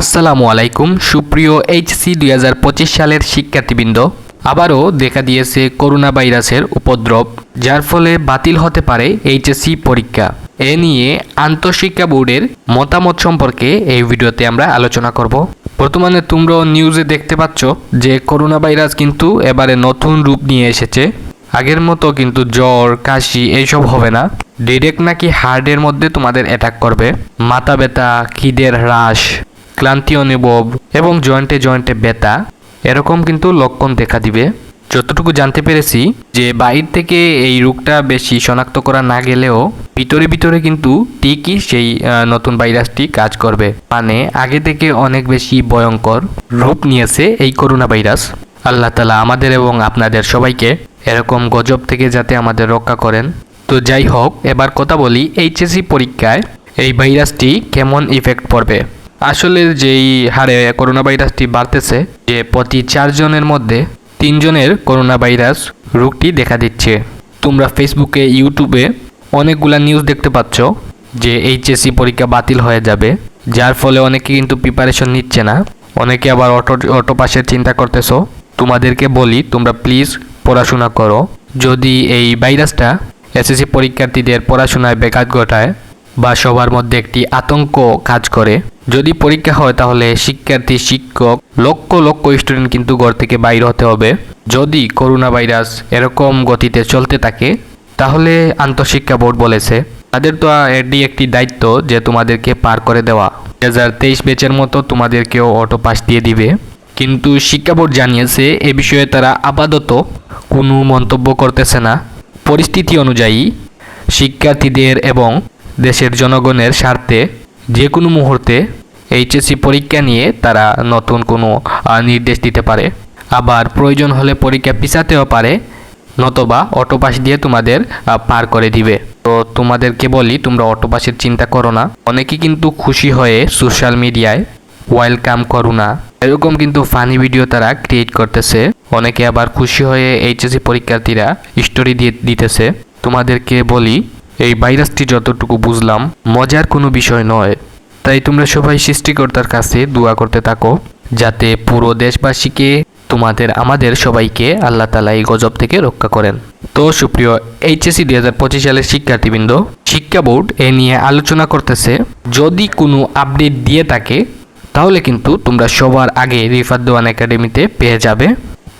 আসসালামু আলাইকুম, সুপ্রিয় এইচসি দুই হাজার পঁচিশ সালের শিক্ষার্থীবৃন্দ। আবারও দেখা দিয়েছে করোনা ভাইরাসের উপদ্রব, যার ফলে বাতিল হতে পারে এইচএসসি পরীক্ষা। এ নিয়ে আন্তঃশিক্ষা বোর্ডের মতামত সম্পর্কে এই ভিডিওতে আমরা আলোচনা করব। বর্তমানে তোমরা নিউজে দেখতে পাচ্ছ যে করোনা ভাইরাস কিন্তু এবারে নতুন রূপ নিয়ে এসেছে। আগের মতো কিন্তু জ্বর, কাশি এইসব হবে না। ডিরেক্ট নাকি হার্টের মধ্যে তোমাদের অ্যাটাক করবে। মাথা ব্যথা, খিদের হ্রাস ক্লান্তি অনুভব এবং জয়েন্টে জয়েন্টে ব্যথা, এরকম কিন্তু লক্ষণ দেখা দিবে। যতটুকু জানতে পেরেছি যে বাইর থেকে এই রোগটা বেশি শনাক্ত করা না গেলেও ভিতরে ভিতরে কিন্তু ঠিকই সেই নতুন ভাইরাসটি কাজ করবে। মানে আগে থেকে অনেক বেশি ভয়ঙ্কর রূপ নিয়েছে এই করোনা ভাইরাস। আল্লাহ তালা আমাদের এবং আপনাদের সবাইকে এরকম গজব থেকে যাতে আমাদের রক্ষা করেন। তো যাই হোক, এবার কথা বলি এইচএসসি পরীক্ষায় এই ভাইরাসটি কেমন ইফেক্ট পড়বে। আসলে যেই হারে করোনা ভাইরাসটি বাড়তেছে, যে প্রতি চারজনের মধ্যে তিনজনের করোনা ভাইরাস রোগটি দেখা দিচ্ছে। তোমরা ফেসবুকে, ইউটিউবে অনেকগুলা নিউজ দেখতে পাচ্ছ যে এইচএসসি পরীক্ষা বাতিল হয়ে যাবে, যার ফলে অনেকে কিন্তু প্রিপারেশন নিচ্ছে না। অনেকে আবার অটো অটো পাসের চিন্তা করতেছো। তোমাদেরকে বলি, তোমরা প্লিজ পড়াশোনা করো। যদি এই ভাইরাসটা এসএসসি পরীক্ষার্থীদের পড়াশোনায় ব্যাঘাত ঘটায় বা সবার মধ্যে একটি আতঙ্ক কাজ করে। যদি পরীক্ষা হয়, তাহলে শিক্ষার্থী, শিক্ষক, লক্ষ লক্ষ স্টুডেন্ট কিন্তু ঘর থেকে বাইর হতে হবে। যদি করোনা ভাইরাস এরকম গতিতে চলতে থাকে, তাহলে আন্তঃশিক্ষা বোর্ড বলেছে। তাদের তো এটি একটি দায়িত্ব যে তোমাদেরকে পার করে দেওয়া। দু হাজার তেইশ বেচের মতো তোমাদেরকেও অটো পাস দিয়ে দিবে। কিন্তু শিক্ষা বোর্ড জানিয়েছে, এ বিষয়ে তারা আপাতত কোনো মন্তব্য করতেছে না। পরিস্থিতি অনুযায়ী শিক্ষার্থীদের এবং দেশের জনগণের স্বার্থে যে কোনো মুহূর্তে এইচএসসি পরীক্ষা নিয়ে তারা নতুন কোনো নির্দেশ দিতে পারে। আবার প্রয়োজন হলে পরীক্ষা পিছাতেও পারে, নতবা অটো পাস দিয়ে তোমাদের পার করে দিবে। তো তোমাদেরকে বলি, তোমরা অটো পাসের চিন্তা করো না। অনেকে কিন্তু খুশি হয়ে সোশ্যাল মিডিয়ায় ওয়েলকাম করো না। এরকম কিন্তু ফানি ভিডিও তারা ক্রিয়েট করতেছে। অনেকে আবার খুশি হয়ে এইচএসসি পরীক্ষার্থীরা স্টোরি দিয়ে দিতেছে। তোমাদেরকে বলি এই ভাইরাসটি যতটুকু বুঝলাম, মজার কোনো বিষয় নয়। তাই তোমরা সবাই সৃষ্টিকর্তার কাছে দোয়া করতে থাকো, যাতে পুরো দেশবাসীকে, তোমাদের, আমাদের সবাইকে আল্লাহ তালা এই গজব থেকে রক্ষা করেন। তো সুপ্রিয় এইচএসসি দুই হাজার পঁচিশ সালের শিক্ষার্থীবৃন্দ, শিক্ষা বোর্ড এ নিয়ে আলোচনা করতেছে। যদি কোনো আপডেট দিয়ে থাকে, তাহলে কিন্তু তোমরা সবার আগে রিফাত দেওয়ান একাডেমিতে পেয়ে যাবে।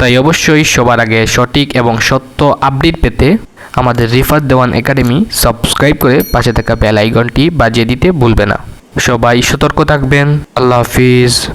তাই অবশ্যই সবার আগে সঠিক এবং সত্য আপডেট পেতে আমাদের রিফার দেওয়ান একাডেমি সাবস্ক্রাইব করে পাশে থাকা বেল আইকনটি বাজিয়ে দিতে ভুলবে না। সবাই সতর্ক থাকবেন। আল্লাহ হাফিজ।